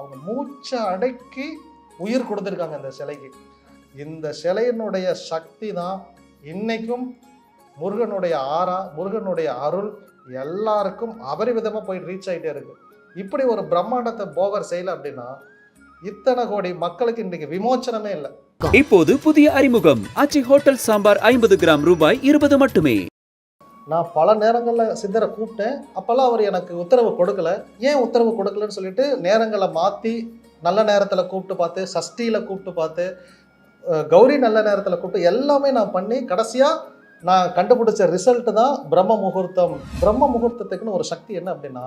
அவங்க மூச்சை அடக்கி உயிர் கொடுத்துருக்காங்க இந்த சிலைக்கு. இந்த சிலையினுடைய சக்தி தான் இன்னைக்கும் முருகனுடைய ஆறா முருகனுடைய அருள் எல்லாருக்கும் அபரிவிதமாக போய் ரீச் ஆகிட்டே இருக்கு. இப்படி ஒரு பிரம்மாண்டத்தை போகர் செய்யல அப்படின்னா இத்தனை கோடி மக்களுக்கு இன்றைக்கு விமோச்சனமே இல்லை. இப்போது புதிய அறிமுகம். அச்சி ஹோட்டல் சாம்பார் ஐம்பது கிராம் ரூபாய் இருபது மட்டுமே. நான் பல நேரங்களில் சித்தரை கூப்பிட்டேன். அப்போல்லாம் அவர் எனக்கு உத்தரவு கொடுக்கல. ஏன் உத்தரவு கொடுக்கலன்னு சொல்லிட்டு நேரங்களை மாற்றி நல்ல நேரத்தில் கூப்பிட்டு பார்த்து சஷ்டியில் கூப்பிட்டு பார்த்து கௌரி நல்ல நேரத்தில் கூப்பிட்டு எல்லாமே நான் பண்ணி கடைசியாக நான் கண்டுபிடிச்ச ரிசல்ட்டு தான் பிரம்ம முகூர்த்தம். பிரம்ம முகூர்த்தத்துக்குன்னு ஒரு சக்தி என்ன அப்படின்னா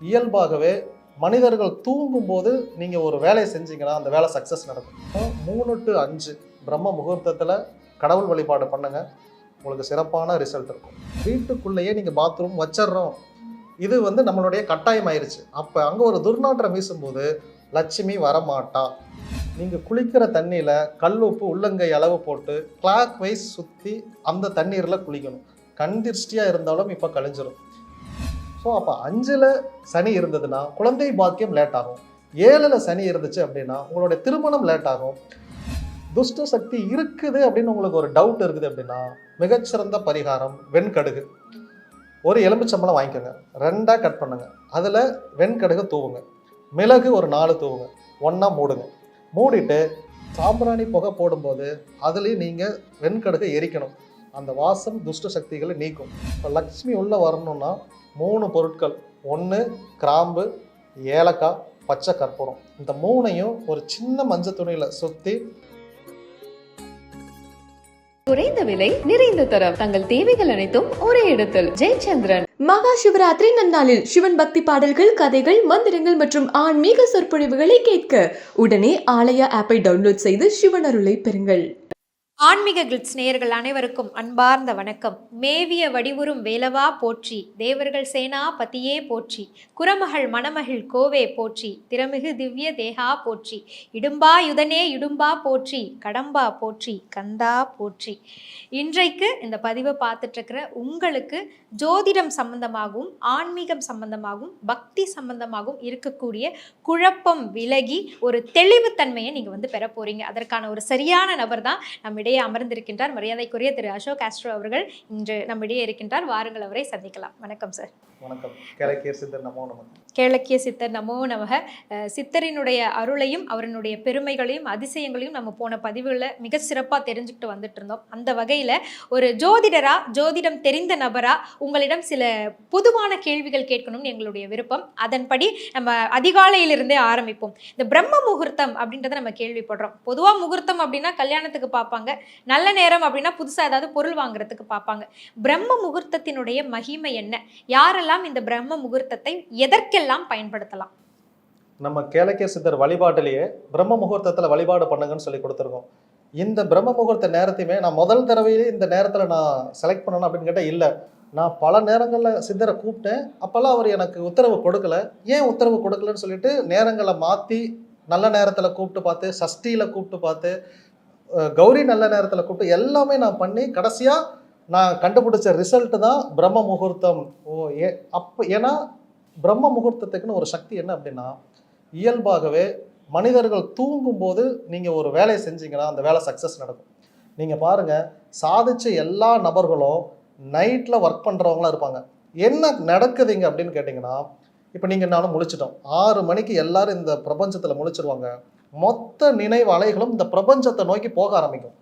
இயல்பாகவே மனிதர்கள் தூங்கும்போது நீங்கள் ஒரு வேலையை செஞ்சீங்கன்னா அந்த வேலை சக்ஸஸ் நடக்கும். மூணு டு அஞ்சு பிரம்ம முகூர்த்தத்தில் கடவுள் வழிபாடு பண்ணுங்கள் உங்களுக்கு சிறப்பான ரிசல்ட் இருக்கும். வீட்டுக்குள்ளேயே நீங்கள் பாத்ரூம் வச்சிடுறோம். இது வந்து நம்மளுடைய கட்டாயம் ஆயிடுச்சு அப்போ அங்கே ஒரு துர்நாற்றம் வீசும்போது லட்சுமி வரமாட்டா. நீங்கள் குளிக்கிற தண்ணியில் கல் உப்பு உள்ளங்கை அளவு போட்டு கிளாக் வைஸ் சுற்றி அந்த தண்ணீரில் குளிக்கணும். கண் திருஷ்டியாக இருந்தாலும் இப்போ கழிஞ்சிடும் ஸோ அப்போ அஞ்சில் சனி இருந்ததுன்னா குழந்தை பாக்கியம் லேட் ஆகும். ஏழில் சனி இருந்துச்சு அப்படின்னா உங்களுடைய திருமணம் லேட் ஆகும். துஷ்ட சக்தி இருக்குது அப்படின்னு உங்களுக்கு ஒரு டவுட் இருக்குது அப்படின்னா மிகச்சிறந்த பரிகாரம் வெண்கடுகு. ஒரு எலும்புச்சம்பளம் வாங்கிக்கோங்க. ரெண்டாக கட் பண்ணுங்க. அதில் வெண்கடுகு தூவுங்க. மிளகு ஒரு நாலு தூவுங்க. ஒன்றா மூடுங்க. மூடிட்டு சாம்பிராணி புகை போடும்போது அதுலேயும் நீங்கள் வெண்கடுகை எரிக்கணும். அந்த வாசம் துஷ்ட சக்திகளை நீக்கும். இப்போ லக்ஷ்மி உள்ளே வரணும்னா மூணு பொருட்கள். ஒன்று கிராம்பு ஏலக்காய் பச்சை கற்பூரம். இந்த மூணையும் ஒரு சின்ன மஞ்சள் துணியில் சுற்றி குறைந்த விலை நிறைந்த தரம். தங்கள் தேவைகள் அனைத்தும் ஒரே இடத்தில். ஜெயச்சந்திரன். மகா சிவராத்திரி நன்னாளில் சிவன் பக்தி பாடல்கள் கதைகள் மந்திரங்கள் மற்றும் ஆன்மீக சொற்பொழிவுகளை கேட்க உடனே ஆலயா ஆப்பை டவுன்லோட் செய்து சிவன் அருளை பெறுங்கள். ஆன்மீக கிளிட்ஸ் நேயர்கள் அனைவருக்கும் அன்பார்ந்த வணக்கம். மேவிய வடிவுறும் வேலவா போற்றி தேவர்கள் சேனா பத்தியே போற்றி குரமகள் மணமகள் கோவே போற்றி திறமிகு திவ்ய தேகா போற்றி இடும்பா யுதனே இடும்பா போற்றி கடம்பா போற்றி கந்தா போற்றி. இன்றைக்கு இந்த பதிவை பார்த்துட்ருக்கிற உங்களுக்கு ஜோதிடம் சம்பந்தமாகவும் ஆன்மீகம் சம்பந்தமாகவும் பக்தி சம்பந்தமாகவும் இருக்கக்கூடிய குழப்பம் விலகி ஒரு தெளிவுத்தன்மையை நீங்கள் வந்து பெற போகிறீங்க அதற்கான ஒரு சரியான நபர் தான் நம்மிடையே அமர்ந்திருக்கின்றார். மரியாதைக்குரிய திரு அசோக் ஆஸ்ட்ரோ அவர்கள் இன்று நம்மிடையே இருக்கின்றார். வாருங்கள் அவரை சந்திக்கலாம். வணக்கம் சார் வணக்கம். கிழக்கிய சித்தர் நமோ நமக்கு கேளக்கிய சித்தர் நமோ நமக. சித்தரினுடைய அருளையும் அவரினுடைய பெருமைகளையும் அதிசயங்களையும் நம்ம போன பதிவுகளில் மிக சிறப்பாக தெரிஞ்சுக்கிட்டு வந்துட்டு இருந்தோம். அந்த வகையில் ஒரு ஜோதிடரா ஜோதிடம் தெரிந்த நபரா உங்களிடம் சில பொதுவான கேள்விகள் கேட்கணும்னு எங்களுடைய விருப்பம். அதன்படி நம்ம அதிகாலையிலிருந்தே ஆரம்பிப்போம். இந்த பிரம்ம முகூர்த்தம் அப்படின்றத நம்ம கேள்விப்படுறோம். பொதுவாக முகூர்த்தம் அப்படின்னா கல்யாணத்துக்கு பார்ப்பாங்க நல்ல நேரம் அப்படின்னா புதுசாக ஏதாவது பொருள் வாங்குறதுக்கு பார்ப்பாங்க பிரம்ம முகூர்த்தத்தினுடைய மகிமை என்ன? யாரெல்லாம் இந்த பிரம்ம முகூர்த்தத்தை எதற்கெல்லாம் பயன்படுத்தலாம்? நம்ம கேளக்கிய சித்தர் வழிபாட்டிலேயே பிரம்ம முகூர்த்தத்தில் வழிபாடு பண்ணுங்கன்னு சொல்லி கொடுத்துருக்கோம். இந்த பிரம்ம முகூர்த்த நேரத்தையுமே நான் முதல் தடவையிலே இந்த நேரத்தில் நான் செலக்ட் பண்ணணும் அப்படின்னு கேட்டால் இல்லை. நான் பல நேரங்களில் சித்தரை கூப்பிட்டேன். அப்போல்லாம் அவர் எனக்கு உத்தரவு கொடுக்கல. ஏன் உத்தரவு கொடுக்கலன்னு சொல்லிட்டு நேரங்களை மாற்றி நல்ல நேரத்தில் கூப்பிட்டு பார்த்து சஷ்டியில் கூப்பிட்டு பார்த்து கௌரி நல்ல நேரத்தில் கூப்பிட்டு எல்லாமே நான் பண்ணி கடைசியாக நான் கண்டுபிடிச்ச ரிசல்ட் தான் பிரம்ம முகூர்த்தம். ஓ ஏ அப்போ ஏன்னா பிரம்ம முகூர்த்தத்துக்குன்னு ஒரு சக்தி என்ன அப்படின்னா இயல்பாகவே மனிதர்கள் தூங்கும்போது நீங்கள் ஒரு வேலையை செஞ்சீங்கன்னா அந்த வேலை சக்ஸஸ் நடக்கும். நீங்கள் பாருங்கள் சாதிச்ச எல்லா நபர்களும் நைட்டில் ஒர்க் பண்ணுறவங்களாம் இருப்பாங்க. என்ன நடக்குதுங்க அப்படின்னு கேட்டிங்கன்னா இப்போ நீங்கள் நானும் முழிச்சிட்டோம். ஆறு மணிக்கு எல்லாரும் இந்த பிரபஞ்சத்தில் முழிச்சிருவாங்க. மொத்த நினைவு அலைகளும் இந்த பிரபஞ்சத்தை நோக்கி போக ஆரம்பிக்கும்.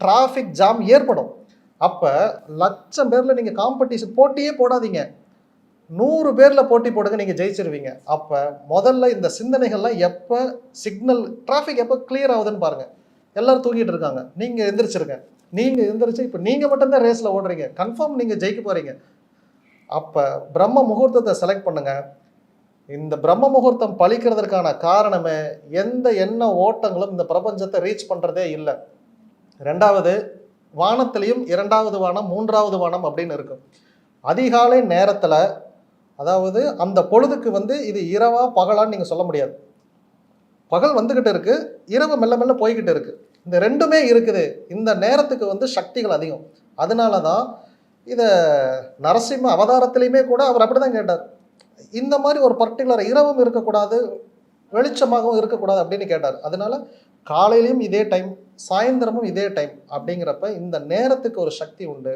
டிராஃபிக் ஜாம் ஏற்படும். அப்போ லட்சம் பேரில் நீங்கள் காம்படிஷன் போட்டியே போடாதீங்க. நூறு பேரில் போட்டி போடுங்க நீங்கள் ஜெயிச்சிருவீங்க. அப்போ முதல்ல இந்த சிந்தனைகள்லாம் எப்போ சிக்னல் டிராஃபிக் எப்போ கிளியர் ஆகுதுன்னு பாருங்கள் எல்லோரும் தூங்கிட்டு இருக்காங்க. நீங்கள் எந்திரிச்சிருங்க. நீங்கள் எந்திரிச்சு இப்போ நீங்கள் மட்டும்தான் ரேஸில் ஓடுறீங்க. கன்ஃபார்ம் நீங்கள் ஜெயிக்க போகிறீங்க அப்போ பிரம்ம முகூர்த்தத்தை செலக்ட் பண்ணுங்கள் இந்த பிரம்ம முகூர்த்தம் பழிக்கிறதுக்கான காரணமே எந்த எண்ண ஓட்டங்களும் இந்த பிரபஞ்சத்தை ரீச் பண்ணுறதே இல்லை. ரெண்டாவது வானத்திலையும் இரண்டாவது வானம் மூன்றாவது வானம் அப்படின்னு இருக்கும். அதிகாலை நேரத்தில் அதாவது அந்த பொழுதுக்கு வந்து இது இரவா பகலான்னு நீங்கள் சொல்ல முடியாது. பகல் வந்துக்கிட்டு இருக்கு இரவு மெல்ல மெல்ல போய்கிட்டு இருக்கு. இந்த ரெண்டுமே இருக்குது. இந்த நேரத்துக்கு வந்து சக்திகள் அதிகம். அதனால தான் இதை நரசிம்ம அவதாரத்திலையுமே கூட அவர் அப்படி தான் கேட்டார். இந்த மாதிரி ஒரு பர்டிகுலர் இரவும் இருக்கக்கூடாது வெளிச்சமாகவும் இருக்கக்கூடாது அப்படின்னு கேட்டார். அதனால காலையிலையும் இதே டைம் சாயந்தரமும் இதே டைம் அப்படிங்கிறப்ப இந்த நேரத்துக்கு ஒரு சக்தி உண்டு.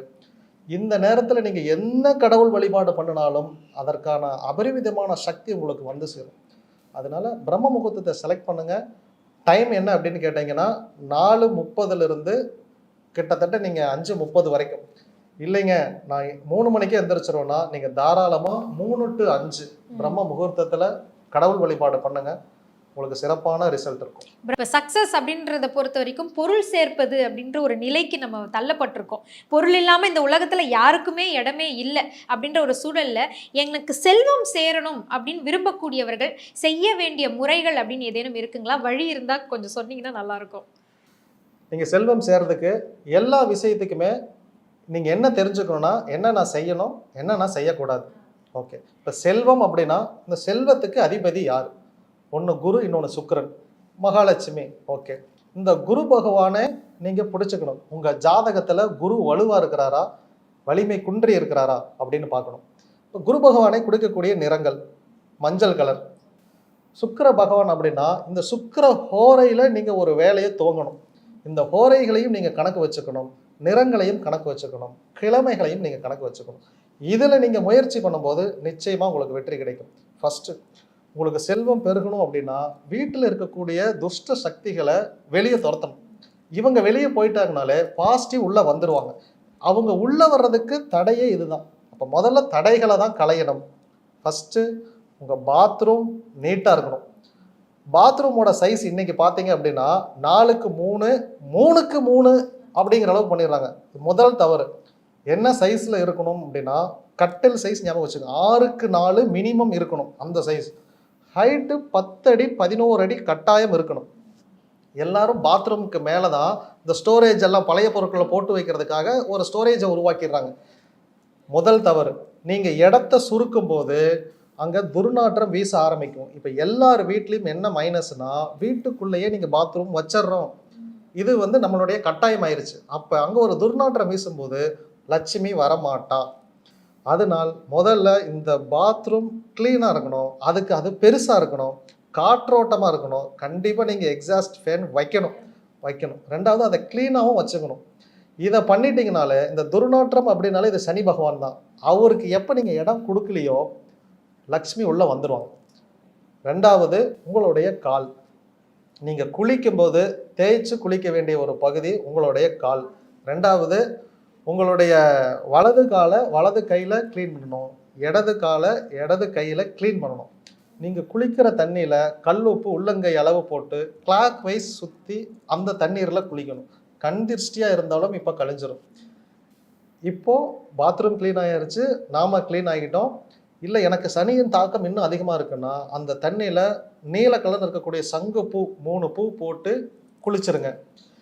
இந்த நேரத்தில் நீங்கள் என்ன கடவுள் வழிபாடு பண்ணினாலும் அதற்கான அபரிவிதமான சக்தி உங்களுக்கு வந்து சேரும். அதனால பிரம்ம முகூர்த்தத்தை செலக்ட் பண்ணுங்கள் டைம் என்ன அப்படின்னு கேட்டிங்கன்னா நாலு முப்பதுலேருந்து கிட்டத்தட்ட நீங்கள் அஞ்சு முப்பது வரைக்கும். இல்லைங்க நான் மூணு மணிக்கே எந்திரிச்சிருவோன்னா நீங்கள் தாராளமாக மூணு டு அஞ்சு பிரம்ம முகூர்த்தத்தில் கடவுள் வழிபாடு பண்ணுங்கள் உங்களுக்கு சிறப்பான ரிசல்ட் இருக்கும். இப்போ சக்ஸஸ் அப்படின்றத பொறுத்த வரைக்கும் பொருள் சேர்ப்பது அப்படின்ற ஒரு நிலைக்கு நம்ம தள்ளப்பட்டிருக்கோம். பொருள் இல்லாமல் இந்த உலகத்தில் யாருக்குமே இடமே இல்லை அப்படின்ற ஒரு சூழல்ல எனக்கு செல்வம் சேரணும் அப்படின்னு விரும்பக்கூடியவர்கள் செய்ய வேண்டிய முறைகள் அப்படின்னு ஏதேனும் இருக்குங்களா? வழி இருந்தால் கொஞ்சம் சொன்னீங்கன்னா நல்லா இருக்கும் நீங்கள் செல்வம் சேர்றதுக்கு எல்லா விஷயத்துக்குமே நீங்கள் என்ன தெரிஞ்சுக்கணும்னா என்ன நான் செய்யணும் என்ன நான் செய்யக்கூடாது. ஓகே. இப்போ செல்வம் அப்படின்னா இந்த செல்வத்துக்கு அதிபதி யார்? ஒன்று குரு இன்னொன்று சுக்கரன். மகாலட்சுமி. ஓகே இந்த குரு பகவானை நீங்கள் பிடிச்சிக்கணும். உங்கள் ஜாதகத்தில் குரு வலுவாக இருக்கிறாரா? வலிமை குன்றி இருக்கிறாரா? அப்படின்னு பார்க்கணும். இப்போ குரு பகவானை கொடுக்கக்கூடிய நிறங்கள் மஞ்சள் கலர் சுக்கர பகவான் அப்படின்னா இந்த சுக்கர ஹோரையில் நீங்கள் ஒரு வேலையை துவங்கணும். இந்த ஹோரைகளையும் நீங்கள் கணக்கு வச்சுக்கணும். நிறங்களையும் கணக்கு வச்சுக்கணும். கிழமைகளையும் நீங்கள் கணக்கு வச்சுக்கணும். இதில் நீங்கள் முயற்சி பண்ணும்போது நிச்சயமாக உங்களுக்கு வெற்றி கிடைக்கும். ஃபஸ்ட்டு உங்களுக்கு செல்வம் பெருகணும் அப்படின்னா வீட்டில் இருக்கக்கூடிய துஷ்ட சக்திகளை வெளியே துரத்தணும். இவங்க வெளியே போயிட்டாங்கனாலே பாசிட்டிவ் உள்ளே வந்துடுவாங்க அவங்க உள்ளே வர்றதுக்கு தடையே இதுதான். அப்போ முதல்ல தடைகளை தான் களையணும். ஃபஸ்ட்டு உங்கள் பாத்ரூம் நீட்டாக இருக்கணும். பாத்ரூமோட சைஸ் இன்னைக்கு பார்த்தீங்க அப்படின்னா நாலுக்கு மூணு மூணுக்கு மூணு அப்படிங்கிற அளவுக்கு பண்ணிடுறாங்க. முதல் தவறு. என்ன சைஸில் இருக்கணும் அப்படின்னா கட்டில் சைஸ் ஞாபகம் வச்சுக்கோங்க. ஆறுக்கு நாலு மினிமம் இருக்கணும் அந்த சைஸ் ஹைட்டு பத்தடி பதினோரு அடி கட்டாயம் இருக்கணும். எல்லாரும் பாத்ரூமுக்கு மேலே தான் இந்த ஸ்டோரேஜ் எல்லாம் பழைய பொருட்களை போட்டு வைக்கிறதுக்காக ஒரு ஸ்டோரேஜை உருவாக்கிடுறாங்க. முதல் தவறு நீங்கள் இடத்த சுருக்கும் போது அங்கே துர்நாற்றம் வீச ஆரம்பிக்கும். இப்போ எல்லார் வீட்லேயும் என்ன மைனஸ்னால் வீட்டுக்குள்ளேயே நீங்கள் பாத்ரூம் வச்சிடுறோம். இது வந்து நம்மளுடைய கட்டாயம் ஆயிடுச்சு அப்போ அங்கே ஒரு துர்நாற்றம் வீசும்போது லட்சுமி வரமாட்டா. அதனால் முதல்ல இந்த பாத்ரூம் க்ளீனாக இருக்கணும். அதுக்கு அது பெருசாக இருக்கணும். காற்றோட்டமாக இருக்கணும். கண்டிப்பாக நீங்கள் எக்ஸாஸ்ட் ஃபேன் வைக்கணும். வைக்கணும். ரெண்டாவது அதை க்ளீனாகவும் வச்சுக்கணும். இதை பண்ணிட்டீங்கனாலே இந்த துர்நாற்றம் அப்படின்னாலே இது சனி பகவான் தான். அவருக்கு எப்போ நீங்கள் இடம் கொடுக்கலையோ லக்ஷ்மி உள்ளே வந்துடுவாங்க ரெண்டாவது உங்களுடைய கால். நீங்கள் குளிக்கும்போது தேய்ச்சி குளிக்க வேண்டிய ஒரு பகுதி உங்களுடைய கால். ரெண்டாவது உங்களுடைய வலது காலை வலது கையில் க்ளீன் பண்ணணும். இடது காலை இடது கையில் க்ளீன் பண்ணணும். நீங்கள் குளிக்கிற தண்ணியில் கல் உப்பு உள்ளங்கை அளவு போட்டு கிளாக் வைஸ் சுற்றி அந்த தண்ணீரில் குளிக்கணும். கண் திருஷ்டியாக இருந்தாலும் இப்போ கழிஞ்சிரும். இப்போது பாத்ரூம் க்ளீன் ஆயிருச்சு. நாம் க்ளீன் ஆகிட்டோம். இல்லை எனக்கு சனியின் தாக்கம் இன்னும் அதிகமாக இருக்குன்னா அந்த தண்ணியில் நீல கலர் இருக்கக்கூடிய சங்கு பூ மூணு பூ போட்டு குளிச்சிருங்க.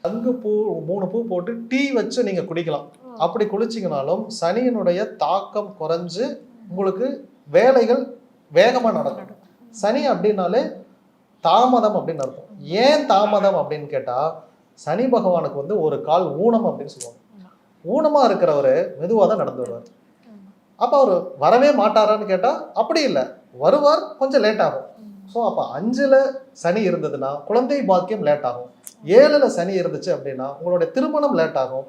சங்கு பூ மூணு பூ போட்டு டீ வச்சு நீங்கள் குடிக்கலாம். அப்படி குளிச்சிங்கனாலும் சனியினுடைய தாக்கம் குறைஞ்சு உங்களுக்கு வேலைகள் வேகமாக நடக்கும். சனி அப்படின்னாலே தாமதம் அப்படின்னு அர்த்தம். ஏன் தாமதம் அப்படின்னு கேட்டால் சனி பகவானுக்கு வந்து ஒரு கால் ஊனம் அப்படின்னு சொல்லுவாங்க. ஊனமாக இருக்கிறவர் மெதுவாக தான் நடந்து வருவார். அப்போ அவர் வரவே மாட்டாரான்னு கேட்டால் அப்படி இல்லை. வருவார் கொஞ்சம் லேட் ஆகும். ஸோ அப்போ அஞ்சில் சனி இருந்ததுன்னா குழந்தை பாக்கியம் லேட் ஆகும். ஏழில் சனி இருந்துச்சு அப்படின்னா உங்களுடைய திருமணம் லேட் ஆகும்.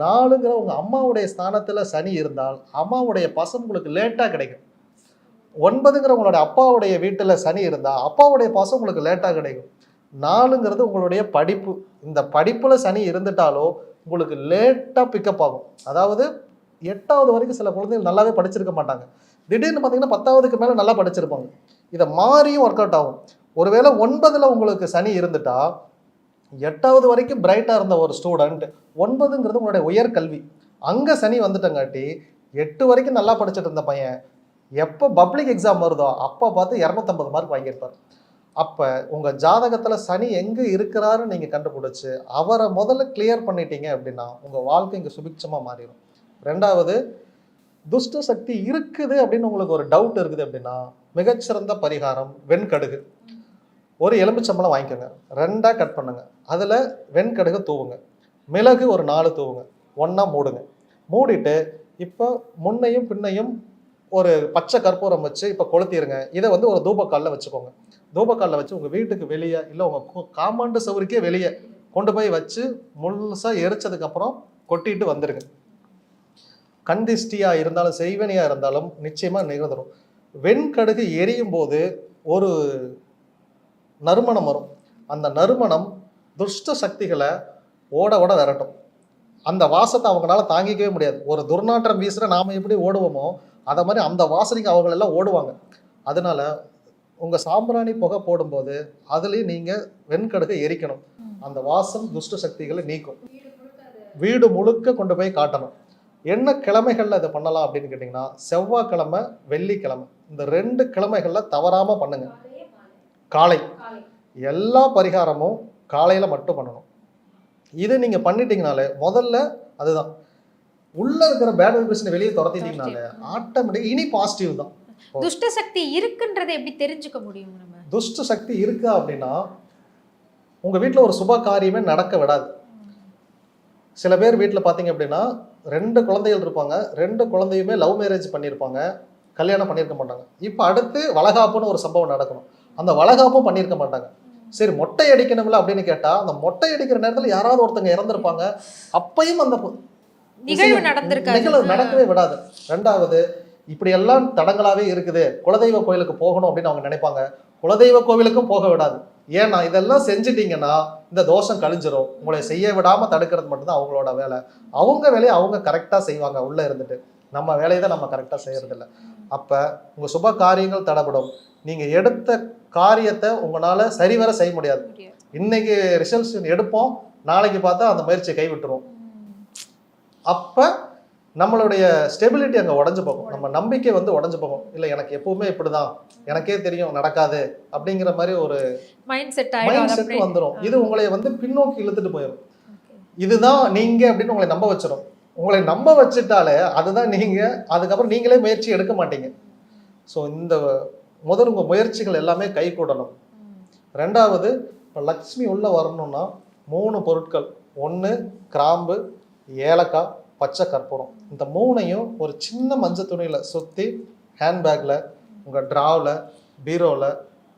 நாலுங்கிற உங்கள் அம்மாவுடைய ஸ்தானத்தில் சனி இருந்தால் அம்மாவுடைய பாசம் உங்களுக்கு லேட்டாக கிடைக்கும். ஒன்பதுங்கிற உங்களுடைய அப்பாவுடைய வீட்டில் சனி இருந்தால் அப்பாவுடைய பாசம் உங்களுக்கு லேட்டாக கிடைக்கும். நாலுங்கிறது உங்களுடைய படிப்பு. இந்த படிப்பில் சனி இருந்துட்டாலோ உங்களுக்கு லேட்டாக பிக்கப் ஆகும். அதாவது எட்டாவது வரைக்கும் சில குழந்தைகள் நல்லாவே படிச்சிருக்க மாட்டாங்க. திடீர்னு பார்த்தீங்கன்னா பத்தாவதுக்கு மேலே நல்லா படிச்சிருப்பாங்க. இதை மாறியும் ஒர்க் அவுட் ஆகும். ஒருவேளை ஒன்பதில் உங்களுக்கு சனி இருந்துட்டால் எட்டாவது வரைக்கும் பிரைட்டாக இருந்த ஒரு ஸ்டூடெண்ட் ஒன்பதுங்கிறது உங்களுடைய உயர்கல்வி அங்கே சனி வந்துட்டங்காட்டி எட்டு வரைக்கும் நல்லா படிச்சுட்டு இருந்த பையன் எப்போ பப்ளிக் எக்ஸாம் வருதோ அப்போ பார்த்து இரநூத்தம்பது மார்க் வாங்கியிருப்பார். அப்போ உங்கள் ஜாதகத்தில் சனி எங்கே இருக்கிறாருன்னு நீங்கள் கண்டுபிடிச்சி அவரை முதல்ல கிளியர் பண்ணிட்டீங்க அப்படின்னா உங்கள் வாழ்க்கை இங்கே சுபிட்சமாக மாறிடும். ரெண்டாவது துஷ்ட சக்தி இருக்குது அப்படின்னு உங்களுக்கு ஒரு டவுட் இருக்குது அப்படின்னா மிகச்சிறந்த பரிகாரம் வெண்கடுகு. ஒரு எலும்புச்சம்பளம் வாங்கிக்கோங்க. ரெண்டாக கட் பண்ணுங்க. அதில் வெண்கடுகு தூவுங்க. மிளகு ஒரு நாலு தூவுங்க. ஒன்றா மூடுங்க. மூடிட்டு இப்போ முன்னையும் பின்னையும் ஒரு பச்சை கற்பூரம் வச்சு இப்போ கொளுத்திடுங்க இதை வந்து ஒரு தூபக்காலில் வச்சுக்கோங்க. தூபக்காலில் வச்சு உங்கள் வீட்டுக்கு வெளியே இல்லை உங்கள் காமாண்டு சவுரிக்கே வெளியே கொண்டு போய் வச்சு முழுசாக எரிச்சதுக்கப்புறம் கொட்டிட்டு வந்துடுங்க கந்திஷ்டியாக இருந்தாலும் செய்வனியாக இருந்தாலும் நிச்சயமாக நிகழ்ந்துடும் வெண்கடுகு எரியும் போது ஒரு நறுமணம் வரும். அந்த நறுமணம் துஷ்ட சக்திகளை ஓட ஓட விரட்டும். அந்த வாசத்தை அவங்களால தாங்கிக்கவே முடியாது. ஒரு துர்நாற்றம் வீசுற நாம எப்படி ஓடுவோமோ அதை மாதிரி அந்த வாசனைக்கு அவங்களெல்லாம் ஓடுவாங்க. அதனால உங்க சாம்பிராணி புகை போடும்போது அதுலேயும் நீங்க வெண்கடுகை எரிக்கணும். அந்த வாசம் துஷ்ட சக்திகளை நீக்கும். வீடு முழுக்க கொண்டு போய் காட்டணும். என்ன கிழமைகளில் இதை பண்ணலாம் அப்படின்னு கேட்டிங்கன்னா செவ்வாய்க்கிழமை வெள்ளிக்கிழமை. இந்த ரெண்டு கிழமைகளில் தவறாமல் பண்ணுங்க. காலை. எல்லா பரிகாரமும் காலையில மட்டும் பண்ணணும். இது நீங்க பண்ணிட்டீங்கனாலே முதல்ல அதுதான். உள்ள இருக்கிற பேட் வைப்ரேஷனை வெளியே துரத்திட்டீங்கனாலே ஆட்டோமேட்டிக் இனி பாசிட்டிவ் தான். துஷ்ட சக்தி இருக்குன்றதை எப்படி தெரிஞ்சுக்க முடியும் நம்ம? துஷ்ட சக்தி இருக்கா அப்படின்னா உங்க வீட்டில் ஒரு சுப காரியமே நடக்க விடாது. சில பேர் வீட்டில் பார்த்தீங்க அப்படின்னா ரெண்டு குழந்தைகள் இருப்பாங்க ரெண்டு குழந்தையுமே லவ் மேரேஜ் பண்ணியிருப்பாங்க கல்யாணம் பண்ணியிருக்க மாட்டாங்க. இப்போ அடுத்து வளகாப்புன்னு ஒரு சம்பவம் நடக்கணும். அந்த வளகாப்பும் பண்ணியிருக்க மாட்டாங்க. சரி மொட்டை அடிக்கணும்ல அப்படின்னு கேட்டால் அந்த மொட்டை அடிக்கிற நேரத்தில் யாராவது ஒருத்தங்க இறந்துருப்பாங்க. அப்பையும் அந்த நிகழ்வு நடந்திருக்காது. நடக்கவே விடாது. ரெண்டாவது இப்படி எல்லாம் தடங்களாவே இருக்குது. குலதெய்வ கோயிலுக்கு போகணும் அப்படின்னு அவங்க நினைப்பாங்க. குலதெய்வ கோவிலுக்கும் போக விடாது. ஏன்னா இதெல்லாம் செஞ்சிட்டீங்கன்னா இந்த தோஷம் கழிஞ்சிரும். உங்களை செய்ய விடாம தடுக்கிறது மட்டும்தான் அவங்களோட வேலை. அவங்க வேலையை அவங்க கரெக்டா செய்வாங்க உள்ள இருந்துட்டு. நம்ம வேலையை தான் நம்ம கரெக்டா செய்யறது இல்ல அப்ப உங்க சுப காரியங்கள் தடைபடும். நீங்க எடுத்த காரியத்தை உங்களால சரிவர செய்ய முடியாது. இன்னைக்கு ரிசல்ட்ஸ் எடுப்போம். நாளைக்கு பார்த்தா அந்த முயற்சியை கைவிட்டுரும். அப்ப நம்மளுடைய ஸ்டெபிலிட்டி அங்க உடஞ்சு போகும். நம்ம நம்பிக்கை வந்து உடஞ்சு போகும். இல்ல எனக்கு எப்பவுமே இப்படிதான். எனக்கே தெரியும் நடக்காது அப்படிங்கிற மாதிரி ஒரு மைண்ட் செட் மைண்ட் செட். வந்துடும் இது உங்களை வந்து பின்னோக்கி இழுத்துட்டு போயிடும். இதுதான் நீங்க அப்படின்னு உங்களை நம்ப வச்சிடும் உங்களை நம்ப வச்சுட்டாலே அதுதான் நீங்க அதுக்கப்புறம் நீங்களே முயற்சி எடுக்க மாட்டீங்க. ஸோ இந்த முதல் உங்க முயற்சிகள் எல்லாமே கை கூடணும். ரெண்டாவது இப்போ லக்ஷ்மி உள்ள வரணும்னா மூணு பொருட்கள். ஒன்று கிராம்பு ஏலக்காய் பச்சை கற்பூரம். இந்த மூணையும் ஒரு சின்ன மஞ்சள் துணியில் சுற்றி ஹேண்ட்பேக்கில் உங்கள் ட்ராவில் பீரோவில்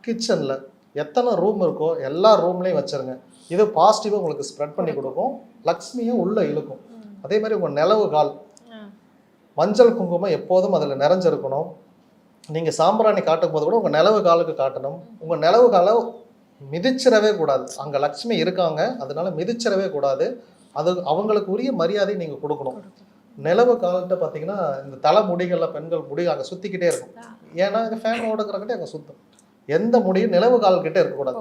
கிச்சனில் எத்தனை ரூம் இருக்கோ எல்லா ரூம்லேயும் வச்சுருங்க. இது பாசிட்டிவாக உங்களுக்கு ஸ்ப்ரெட் பண்ணி கொடுக்கும். லக்ஷ்மியும் உள்ளே இழுக்கும். அதே மாதிரி உங்கள் நிலவு கால். மஞ்சள் குங்குமம் எப்போதும் அதில் நிறைஞ்சிருக்கணும். நீங்கள் சாம்பிராணி காட்டும் போது கூட உங்கள் நிலவு காலுக்கு காட்டணும். உங்கள் நிலவு காலை மிதிச்சிடவே கூடாது. அங்கே லக்ஷ்மி இருக்காங்க. அதனால மிதிச்சிடவே கூடாது. அது அவங்களுக்கு உரிய மரியாதை நீங்கள் கொடுக்கணும். நிலவு காலத்தை பார்த்தீங்கன்னா இந்த தலை முடிகளில் பெண்கள் முடி அங்கே சுற்றிக்கிட்டே இருக்கும். ஏன்னா இந்த ஃபேன் ஓடுக்கிறக்கிட்டே அங்கே சுற்றும் எந்த முடியும் நிலவு கால் கிட்ட இருக்கக்கூடாது.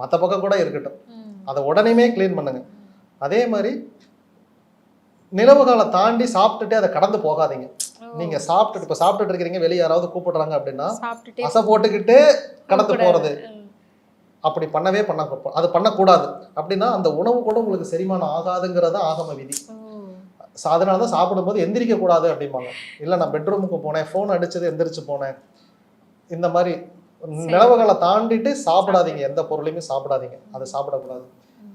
மற்ற பக்கம் கூட இருக்கட்டும். அதை உடனேமே க்ளீன் பண்ணுங்க. அதே மாதிரி நிலவு காலம் தாண்டி சாப்பிட்டுட்டு அதை கடந்து போகாதீங்க. நீங்க சாப்பிட்டுட்டு இப்போ சாப்பிட்டுட்டு இருக்கிறீங்க வெளியே யாராவது கூப்பிடுறாங்க அப்படின்னா அசை போட்டுக்கிட்டே கடந்து. போறது. அப்படி பண்ணவே பண்ண அது பண்ணக்கூடாது. அப்படின்னா அந்த உணவு கூட உங்களுக்கு செரிமானம் ஆகாதுங்கிறத ஆகம விதி. ஓ. சா- அதனால தான் சாப்பிடும்போது எந்திரிக்க கூடாது அப்படிம்பாங்க. இல்லை நான் பெட்ரூமுக்கு போனேன் ஃபோன் அடிச்சது எந்திரிச்சு போனேன். இந்த மாதிரி நிலவுகளை தாண்டிட்டு சாப்பிடாதீங்க. எந்த பொருளையுமே சாப்பிடாதீங்க. அதை சாப்பிடக்கூடாது.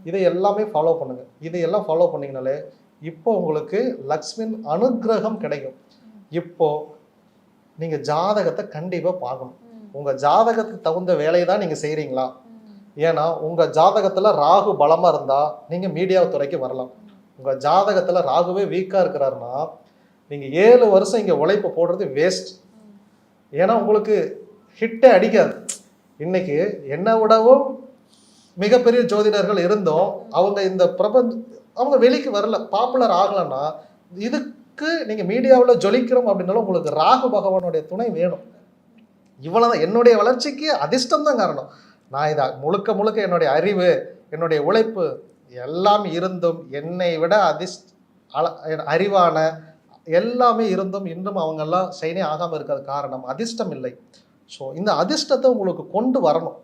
இதை எல்லாமே ஃபாலோ பண்ணுங்க. இதையெல்லாம் ஃபாலோ பண்ணீங்கனாலே இப்போ உங்களுக்கு லக்ஷ்மின் அனுக்கிரகம் கிடைக்கும். இப்போ நீங்க ஜாதகத்தை கண்டிப்பா பார்க்கணும். ம். உங்க ஜாதகத்துக்கு தகுந்த வேலையை தான் நீங்க செய்றீங்களா? ம். ஏன்னா உங்க ஜாதகத்துல ராகு பலமா இருந்தா நீங்க மீடியா துறைக்கு வரலாம். உங்க ஜாதகத்துல ராகுவே வீக்கா இருக்கிறாருன்னா நீங்க ஏழு வருஷம் இங்க உழைப்பு போடுறது வேஸ்ட் ஏன்னா உங்களுக்கு ஹிட்டே அடிக்காது. இன்னைக்கு என்னை விடவும் மிகப்பெரிய ஜோதிடர்கள் இருந்தும். அவங்க இந்த பிரபஞ்ச அவங்க வெளிக்கு வரல பாப்புலர் ஆகலைன்னா அளவுக்கு நீங்கள் மீடியாவில் ஜொலிக்கிறோம் அப்படின்னாலும் உங்களுக்கு ராகு பகவானுடைய துணை வேணும். இவ்வளவுதான். என்னுடைய வளர்ச்சிக்கு அதிர்ஷ்டம் தான் காரணம். நான் இதை முழுக்க முழுக்க என்னுடைய அறிவு என்னுடைய உழைப்பு எல்லாம் இருந்தும் என்னை விட அதிர்ஷ் அள அறிவான எல்லாமே இருந்தும் இன்னும் அவங்கெல்லாம் செயனே ஆகாமல் இருக்கிறது காரணம். அதிர்ஷ்டம் இல்லை. ஸோ இந்த அதிர்ஷ்டத்தை உங்களுக்கு கொண்டு வரணும்.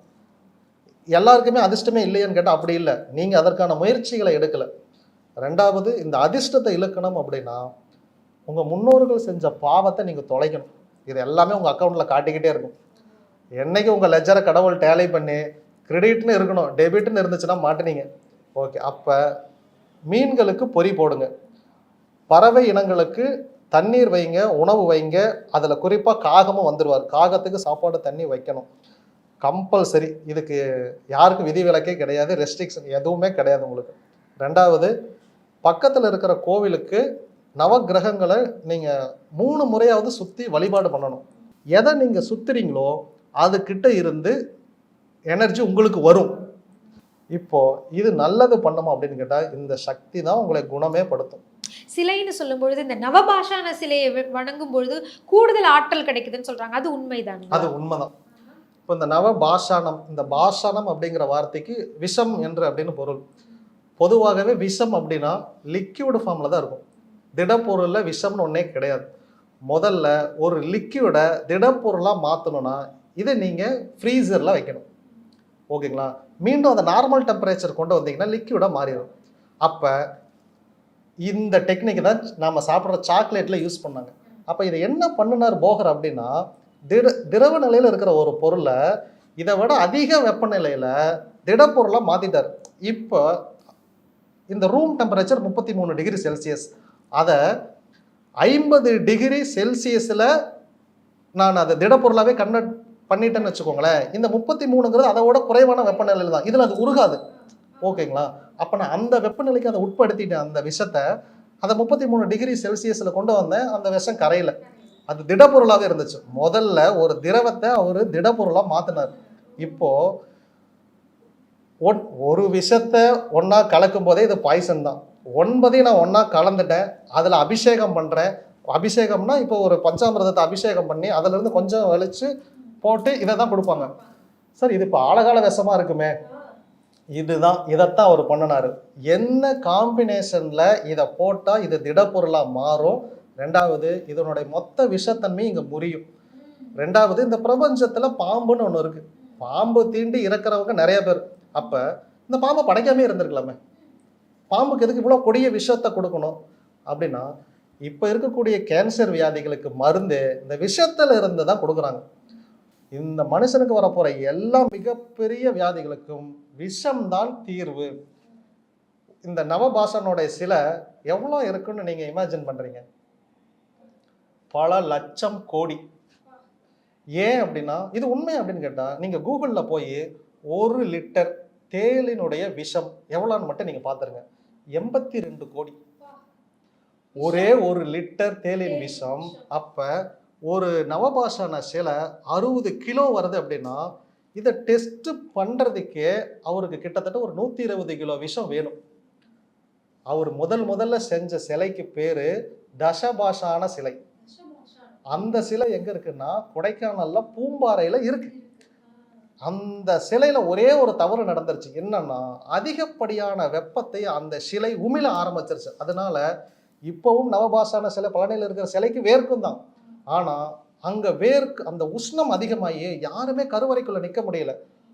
எல்லாருக்குமே அதிர்ஷ்டமே இல்லையான்னு கேட்டால் அப்படி இல்லை. நீங்கள் அதற்கான முயற்சிகளை எடுக்கலை. ரெண்டாவது இந்த அதிர்ஷ்டத்தை இழுக்கணும் அப்படின்னா உங்கள் முன்னோர்கள் செஞ்ச பாவத்தை நீங்கள் தொலைக்கணும். இது எல்லாமே உங்கள் அக்கௌண்ட்டில் காட்டிக்கிட்டே இருக்கும். என்றைக்கு உங்கள் லெஜரை கடவுள் டேலை பண்ணி கிரெடிட்னு இருக்கணும் டெபிட்னு இருந்துச்சுன்னா மாட்டினீங்க. ஓகே அப்போ மீன்களுக்கு பொறி போடுங்க. பறவை இனங்களுக்கு தண்ணீர் வைங்க உணவு வைங்க அதில் குறிப்பாக காகமும் வந்துடுவார் காகத்துக்கு சாப்பாடு தண்ணி வைக்கணும். கம்பல்சரி. இதுக்கு யாருக்கும் விதிவிலக்கே கிடையாது ரெஸ்ட்ரிக்ஷன் எதுவுமே கிடையாது உங்களுக்கு. ரெண்டாவது பக்கத்தில் இருக்கிற கோவிலுக்கு நவக்கிரகங்களை நீங்கள் மூணு முறையாவது சுற்றி வழிபாடு பண்ணணும். எதை நீங்கள் சுத்துறீங்களோ அதுக்கிட்ட இருந்து எனர்ஜி உங்களுக்கு வரும். இப்போ இது நல்லது பண்ணுமா அப்படின்னு கேட்டால் இந்த சக்தி தான் உங்களை குணமே படுத்தும். சிலைன்னு சொல்லும் பொழுது இந்த நவபாஷான சிலையை வணங்கும் பொழுது கூடுதல் ஆற்றல் கிடைக்குதுன்னு சொல்றாங்க. அது உண்மைதான்? அது உண்மைதான். இப்போ இந்த நவ பாஷானம் இந்த பாஷானம் அப்படிங்கிற வார்த்தைக்கு விஷம் என்று அப்படின்னு பொருள். பொதுவாகவே விஷம் அப்படின்னா லிக்யூடு ஃபார்மில் தான் இருக்கும். திடப்பொருளில் விஷம்னு ஒன்றே கிடையாது. முதல்ல ஒரு லிக்யூடை திடப்பொருளாக மாற்றணும்னா இதை நீங்கள் ஃப்ரீசரில் வைக்கணும். ஓகேங்களா? மீண்டும் அதை நார்மல் டெம்பரேச்சர் கொண்டு வந்தீங்கன்னா லிக்யூடாக மாறிடும். அப்போ இந்த டெக்னிக் தான் நம்ம சாப்பிட்ற சாக்லேட்டில் யூஸ் பண்ணாங்க. அப்போ இதை என்ன பண்ணினார் போகர் அப்படின்னா திட திரவ நிலையில் இருக்கிற ஒரு பொருளை இதை விட அதிக வெப்பநிலையில் திடப்பொருளாக மாற்றிட்டார் இப்போ இந்த ரூம் டெம்பரேச்சர் முப்பத்தி மூணு டிகிரி செல்சியஸ் அதை ஐம்பது டிகிரி செல்சியஸில் நான் அதை திடப்பொருளாகவே கன்வெர்ட் பண்ணிட்டேன்னு வச்சுக்கோங்களேன். இந்த முப்பத்தி மூணுங்கிறது அதை விட குறைவான வெப்பநிலையில் தான். இதில் அது உருகாது. ஓகேங்களா? அப்போ நான் அந்த வெப்பநிலைக்கு அதை உட்படுத்திட்டேன் அந்த விஷத்தை அதை முப்பத்தி மூணு டிகிரி செல்சியஸில் கொண்டு வந்தேன். அந்த விஷம் கரையில். அது திடப்பொருளாகவே இருந்துச்சு. முதல்ல ஒரு திரவத்தை அவர் திடப்பொருளாக மாற்றினார் இப்போது ஒன் ஒரு விஷத்தை ஒன்றா கலக்கும் போதே இது பாய்சன் தான். ஒன்பதையும் நான் ஒன்றா கலந்துட்டேன். அதில் அபிஷேகம் பண்ணுறேன் அபிஷேகம்னா இப்போ ஒரு பஞ்சாமிரதத்தை அபிஷேகம் பண்ணி அதிலிருந்து கொஞ்சம் வலிச்சு போட்டு இதை தான் கொடுப்பாங்க. சார் இது இப்போ ஆழகால விஷமாக இருக்குமே. இதுதான் இதைத்தான் அவர் பண்ணினாரு. என்ன காம்பினேஷனில் இதை போட்டால் இது திடப்பொருளாக மாறும்? ரெண்டாவது இதனுடைய மொத்த விஷத்தன்மை இங்கே முறியும். ரெண்டாவது இந்த பிரபஞ்சத்தில் பாம்புன்னு ஒன்று இருக்குது பாம்பு தீண்டி இறக்குறவங்க நிறைய பேர். அப்போ இந்த பாம்பை படைக்காமே இருந்திருக்கலாமே. பாம்புக்கு எதுக்கு இவ்வளோ கொடிய விஷத்தை கொடுக்கணும்? அப்படின்னா இப்போ இருக்கக்கூடிய கேன்சர் வியாதிகளுக்கு மருந்து இந்த விஷத்தில் இருந்து தான் கொடுக்குறாங்க. இந்த மனுஷனுக்கு வரப்போகிற எல்லா மிகப்பெரிய வியாதிகளுக்கும் விஷம்தான் தீர்வு. இந்த நவபாஷனுடைய சிலை எவ்வளோ இருக்குன்னு நீங்கள் இமேஜின் பண்ணுறீங்க பல லட்சம் கோடி. ஏன் அப்படின்னா இது உண்மை அப்படின்னு கேட்டால் நீங்கள் கூகுளில் போய் ஒரு லிட்டர் தேலினுடைய விஷம் எவ்வளோன்னு மட்டும் நீங்கள் பார்த்துருங்க. எண்பத்தி ரெண்டு கோடி. ஒரே ஒரு லிட்டர் தேலின் விஷம். அப்போ ஒரு நவபாஷான சிலை அறுபது கிலோ வருது அப்படின்னா இதை டெஸ்ட் பண்ணுறதுக்கே அவருக்கு கிட்டத்தட்ட ஒரு நூற்றி இருபது கிலோ விஷம் வேணும். அவர் முதல் முதல்ல செஞ்ச சிலைக்கு பேர் தசபாஷான சிலை. அந்த சிலை எங்கே இருக்குன்னா கொடைக்கானலில் பூம்பாறையில் இருக்குது அந்த சிலையில ஒரே ஒரு தவறு நடந்துருச்சு. என்னன்னா அதிகப்படியான வெப்பத்தை அந்த சிலை உமிழ ஆரம்பிச்சிருச்சு. அதனால இப்போவும் நவபாஷான சிலை பழனியில் இருக்கிற சிலைக்கு வேர்க்கும் தான். ஆனால் அங்கே வேர்க்கு அந்த உஷ்ணம் அதிகமாகி யாருமே கருவறைக்குள்ள நிற்க முடியல.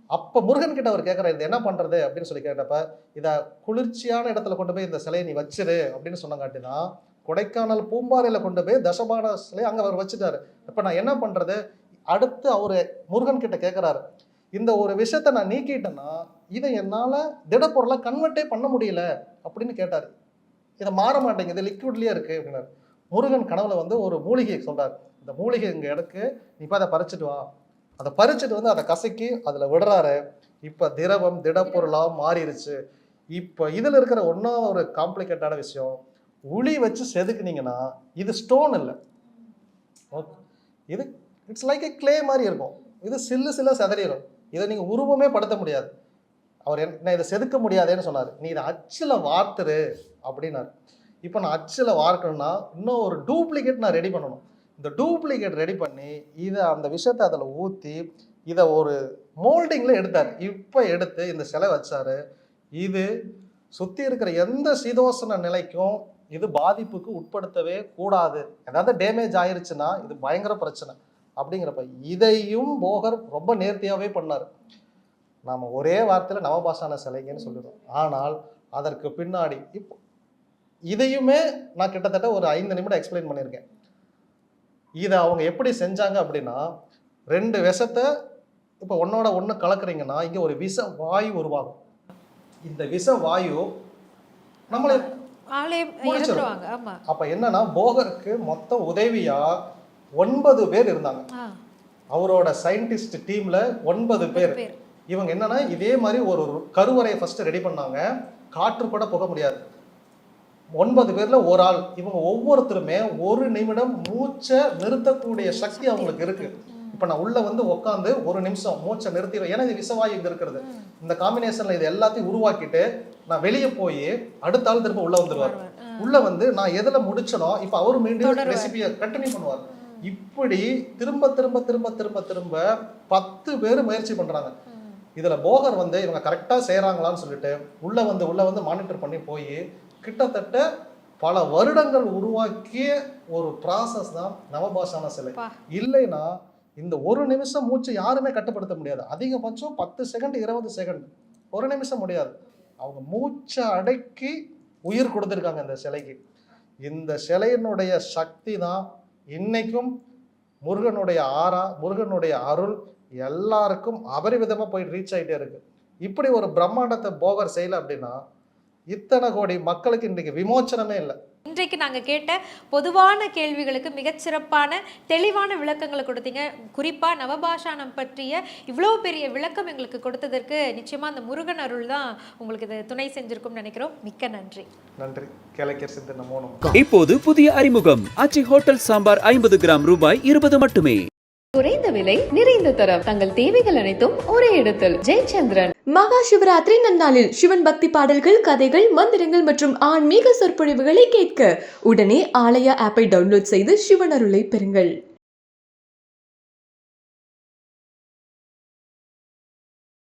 அப்போ முருகன் கிட்ட அவர் கேட்குறாரு இது என்ன பண்ணுறது அப்படின்னு சொல்லி கேட்டப்ப இதை குளிர்ச்சியான இடத்துல கொண்டு போய் இந்த சிலையை நீ வச்சிரு. அப்படின்னு சொன்னங்காட்டிதான் கொடைக்கானல் பூம்பாறையில் கொண்டு போய் தசபான சிலை அங்கே அவர் வச்சுட்டாரு. இப்போ நான் என்ன பண்ணுறது அடுத்து அவர் முருகன் கிட்ட கேட்குறாரு இந்த ஒரு விஷயத்தை நான் நீக்கிட்டேன்னா இதை என்னால் திடப்பொருளை கன்வெர்ட்டே பண்ண முடியல அப்படின்னு கேட்டார். இதை மாற மாட்டேங்குது லிக்விட்லேயே இருக்கு அப்படின்னாரு. முருகன் கனவுல வந்து ஒரு மூலிகையை சொல்கிறார் இந்த மூலிகை இங்கே எடுக்கு நீ இப்போ அதை பறிச்சுட்டு வா. அதை பறிச்சுட்டு வந்து அதை கசக்கி அதில் விடுறாரு. இப்போ திரவம் திடப்பொருளாக மாறிடுச்சு இப்போ இதில் இருக்கிற ஒன்றா ஒரு காம்ப்ளிகேட்டான விஷயம் உளி வச்சு செதுக்குனீங்கன்னா இது ஸ்டோன் இல்லை. ஓகே இது இட்ஸ் லைக் எ கிளே மாதிரி இருக்கும். இது சில்லு சில்ல செதறிடும். இதை நீங்கள் உருவமே படுத்த முடியாது. அவர் என்ன இதை செதுக்க முடியாதேன்னு சொன்னார். நீ இதை அச்சில் வார்த்துரு அப்படின்னாரு. இப்போ நான் அச்சில் வார்க்கணும்னா இன்னும் ஒரு டூப்ளிகேட் நான் ரெடி பண்ணணும். இந்த டூப்ளிகேட் ரெடி பண்ணி இதை அந்த விஷயத்தை அதில் ஊற்றி இதை ஒரு மோல்டிங்கில் எடுத்தார். இப்போ எடுத்து இந்த சிலை வச்சார். இது சுற்றி இருக்கிற எந்த சீதோசன நிலைக்கும் இது பாதிப்புக்கு உட்படுத்தவே கூடாது. ஏதாவது டேமேஜ் ஆயிருச்சுன்னா இது பயங்கர பிரச்சனை. அப்படிங்கிறப்ப இதையும் போகர் ரொம்ப நேர்த்தியாகவே பண்ணார். நாம் ஒரே வார்த்தையில் நவபாஷான சிலைங்கன்னு சொல்லிடுறோம். ஆனால் அதற்கு பின்னாடி இப்போ இதையுமே நான் கிட்டத்தட்ட ஒரு ஐந்து நிமிடம் எக்ஸ்பிளைன் பண்ணியிருக்கேன். இதை அவங்க எப்படி செஞ்சாங்க அப்படின்னா ரெண்டு விஷத்தை இப்போ ஒன்னோட ஒன்று கலக்குறீங்கன்னா இங்கே ஒரு விஷ வாயு உருவாகும். இந்த விஷ வாயு நம்மளை அப்ப என்னன்னா போகருக்கு மொத்த உதவியா ஒன்பது பேர் இருந்தாங்க. அவரோட சயின்டிஸ்ட் டீம்ல ஒன்பது பேர். இவங்க என்னன்னா இதே மாதிரி ஒரு கருவறையை ஃபர்ஸ்ட் ரெடி பண்ணாங்க. காற்று கூட புக முடியாது. ஒன்பது பேர்ல ஒரு ஆள். இவங்க ஒவ்வொருத்தருமே ஒரு நிமிடம் மூச்சை நிறுத்தக்கூடிய சக்தி அவங்களுக்கு இருக்கு. இப்ப நான் உள்ள வந்து உட்காந்து ஒரு நிமிஷம் மூச்சை நிறுத்திடுவேன். ஏன்னா இது விசவாயு இங்க இருக்கிறது இந்த காம்பினேஷன்ல இது எல்லாத்தையும் உருவாக்கிட்டு நான் வெளியே போய் அடுத்த ஆள் திரும்ப உள்ள வந்துருவார். உள்ள வந்து நான் எதுல முடிச்சனோ இப்ப அவரு மீண்டும். ரெசிபியை கண்டினியூ பண்ணுவார். இப்படி திரும்ப திரும்ப திரும்ப திரும்ப திரும்ப பத்து பேர் முயற்சி பண்றாங்க. இதுல போகர் வந்து இவங்க கரெக்டா செய்றாங்களான்னு சொல்லிட்டு உள்ள வந்து உள்ள வந்து மானிட்டர் பண்ணி போய் கிட்டத்தட்ட பல வருடங்கள் உருவாக்கிய ஒரு ப்ராசஸ் தான் நவபாஷான சிலை. இல்லைன்னா இந்த ஒரு நிமிஷம் மூச்சு யாருமே கட்டுப்படுத்த முடியாது. அதிகபட்சம் பத்து செகண்ட் இருபது செகண்ட் ஒரு நிமிஷம் முடியாது. அவங்க மூச்சை அடக்கி உயிர் கொடுத்துருக்காங்க இந்த சிலைக்கு. இந்த சிலையினுடைய சக்தி தான் இன்னைக்கும் முருகனுடைய ஆறா முருகனுடைய அருள் எல்லாருக்கும் அபரிவிதமாக போய் ரீச் ஆகிட்டே இருக்கு. இப்படி ஒரு பிரம்மாண்டத்தை போகர் செய்யலை அப்படின்னா இத்தனை கோடி மக்களுக்கு இன்றைக்கி விமோச்சனமே இல்லை. இன்றைக்கு நாங்க கேட்ட பொதுவான கேள்விகளுக்கு மிகச்சிறப்பான தெளிவான விளக்கங்களை கொடுத்தீங்க. குறிப்பா நவபாஷானம் பற்றிய இவ்வளோ பெரிய விளக்கம் எங்களுக்கு கொடுத்ததற்கு நிச்சயமா அந்த முருகன் அருள் தான் உங்களுக்கு இது துணை செஞ்சிருக்கும்னு நினைக்கிறோம். மிக்க நன்றி. நன்றி. கேளக்கர் சித்த நமோனம் இப்போது புதிய அறிமுகம். ஆச்சி ஹோட்டல் சாம்பார் ஐம்பது கிராம் ரூபாய் இருபது மட்டுமே. குறைந்த விலை நிறைந்த தரம். தங்கள் தேவைகள் அனைத்தும் ஒரே இடத்தில். ஜெயச்சந்திரன். மகா சிவராத்திரி நன்னாளில் சிவன் பக்தி பாடல்கள் கதைகள் மந்திரங்கள் மற்றும் ஆன்மீக சொற்பொழிவுகளை கேட்க உடனே ஆலயா ஆப்பை டவுன்லோட் செய்து சிவன் அருளை பெறுங்கள்.